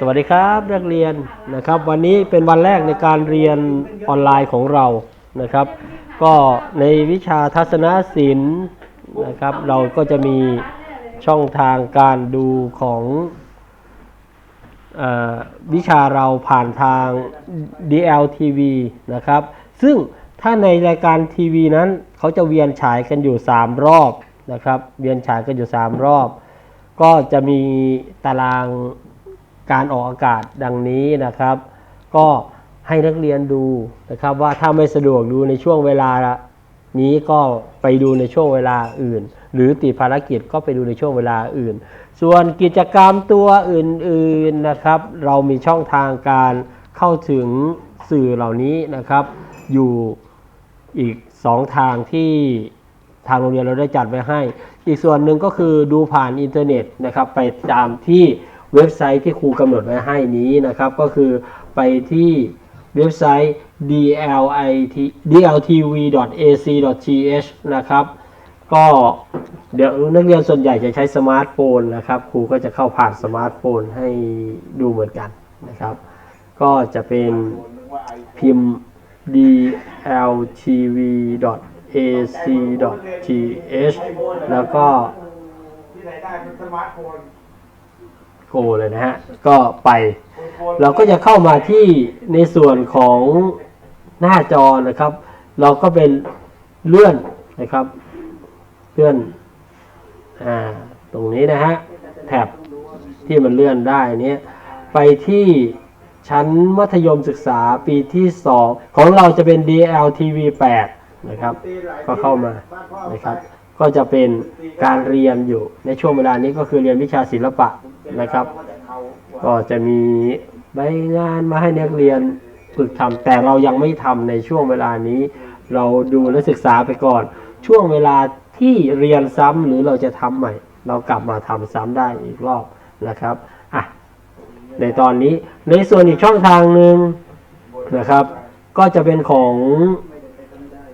สวัสดีครับนักเรียนนะครับ วันนี้เป็นวันแรกในการเรียนออนไลน์ของเรานะครับ ก็ในวิชาทัศนศิลป์นะครับ เราก็จะมีช่องทางการดูของอวิชาเราผ่านทาง DLTV นะครับ ซึ่งถ้าในรายการทีวีนั้นเขาจะเวียนฉายกันอยู่ 3 รอบนะครับ เวียนฉายกันอยู่ 3 รอบ ก็จะมีตาราง การออกอากาศดังนี้นะครับ ก็ให้นักเรียนดูนะครับว่าถ้าไม่สะดวกดูในช่วงเวลานี้ก็ไปดูในช่วงเวลาอื่น หรือติดภารกิจก็ไปดูในช่วงเวลาอื่น ส่วนกิจกรรมตัวอื่นๆนะครับ เรามีช่องทางการเข้าถึงสื่อเหล่านี้นะครับ อยู่อีก 2 ทางที่ทางโรงเรียนเราได้จัดไว้ให้ อีกส่วนหนึ่งก็คือดูผ่านอินเทอร์เน็ตนะครับ ไปตามที่ เว็บไซต์ที่ครูกำหนดไว้ให้นี้นะครับ ก็คือไปที่เว็บไซต์ dlit dltv.ac.th นะครับ ก็เดี๋ยวนักเรียนส่วนใหญ่จะใช้สมาร์ทโฟนนะครับ ครูก็จะเข้าผ่านสมาร์ทโฟนให้ดูเหมือนกันนะครับ ก็จะเป็นพิมพ์ dltv.ac.th แล้วก็ โอ้เป็นสมาร์ทโฟนโกเลยนะฮะ ก็ไป เราก็จะเข้ามาที่ในส่วนของหน้าจอนะครับ เราก็เป็นเลื่อนนะครับ เลื่อนอ่าตรงนี้นะฮะแท็บที่มันเลื่อนได้เนี้ยไปที่ชั้นมัธยมศึกษาปีที่ 2 ของเราจะเป็น DLTV 8 นะครับ ก็เข้ามานะครับ ก็จะเป็นการเรียนอยู่ในช่วงเวลานี้ก็คือเรียนวิชาศิลปะนะครับ ก็จะมีใบงานมาให้นักเรียนฝึกทำแต่เรายังไม่ทำในช่วงเวลานี้ เราดูและศึกษาไปก่อน ช่วงเวลาที่เรียนซ้ำหรือเราจะทำใหม่ เรากลับมาทำซ้ำได้อีกรอบนะครับอะในตอนนี้ในส่วนอีกช่องทางหนึ่งนะครับ ก็จะเป็นของ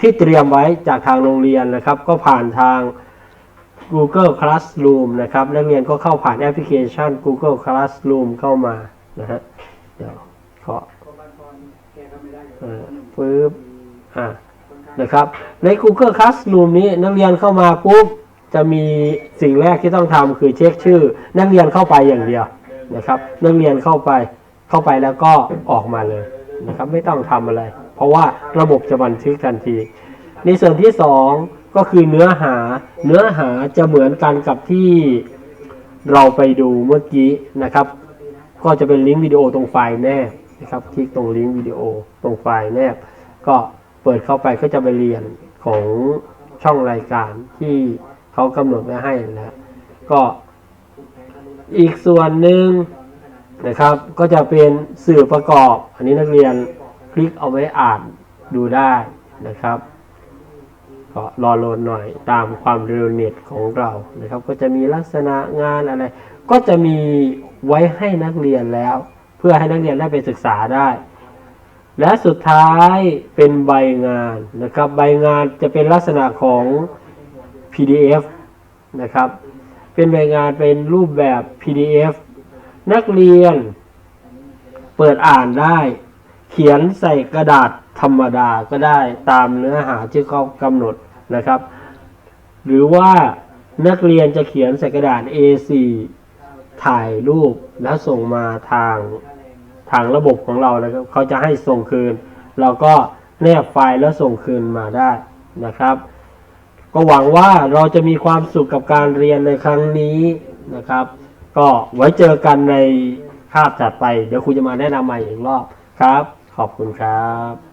ที่เตรียมไว้จากทางโรงเรียนนะครับ ก็ผ่านทาง Google Classroom นะครับ นักเรียนก็เข้าผ่านแอปพลิเคชัน Google Classroom เข้ามานะฮะเดี๋ยวขอปึ๊บอะนะครับ ใน Google Classroom นี้นักเรียนเข้ามาปุ๊บจะมีสิ่งแรกที่ต้องทำคือเช็คชื่อ นักเรียนเข้าไปอย่างเดียวนะครับ นักเรียนเข้าไปเข้าไปแล้วก็ออกมาเลยนะครับ ไม่ต้องทำอะไร ราะว่าระบบจะบันทึกทันที ในส่วนที่สองก็คือเนื้อหาเนื้อหาจะเหมือนกันกับที่เราไปดูเมื่อกี้นะครับ ก็จะเป็นลิงก์วิดีโอตรงไฟล์แนบนะครับคลิกตรงลิงก์วิดีโอตรงไฟล์แนบ ก็เปิดเข้าไปก็จะไปเรียนของช่องรายการที่เขากำหนดไว้ให้นะก็อีกส่วนหนึ่งนะครับ ก็จะเป็นสื่อประกอบ อันนี้นักเรียน คลิกเอาไว้อ่านดูได้นะครับ ก็รอโหลดหน่อยตามความเร็วเน็ตของเรานะครับ ก็จะมีลักษณะงานอะไร ก็จะมีไว้ให้นักเรียนแล้ว เพื่อให้นักเรียนได้ไปศึกษาได้ และสุดท้ายเป็นใบงานนะครับ ใบงานจะเป็นลักษณะของ PDF นะครับ เป็นใบงานเป็นรูปแบบ PDF นักเรียนเปิดอ่านได้ เขียนใส่กระดาษธรรมดาก็ได้ตามเนื้อหาที่เขากำหนดนะครับ หรือว่านักเรียนจะเขียนใส่กระดาษ A4 ถ่ายรูปแล้วส่งมาทางทางระบบของเรานะครับเขาจะให้ส่งคืน เราก็แนบไฟล์แล้วส่งคืนมาได้นะครับ ก็หวังว่าเราจะมีความสุขกับการเรียนในครั้งนี้นะครับ ก็ไว้เจอกันในคาบถัดไป เดี๋ยวครูจะมาแนะนำใหม่อีกรอบครับ ขอบคุณครับ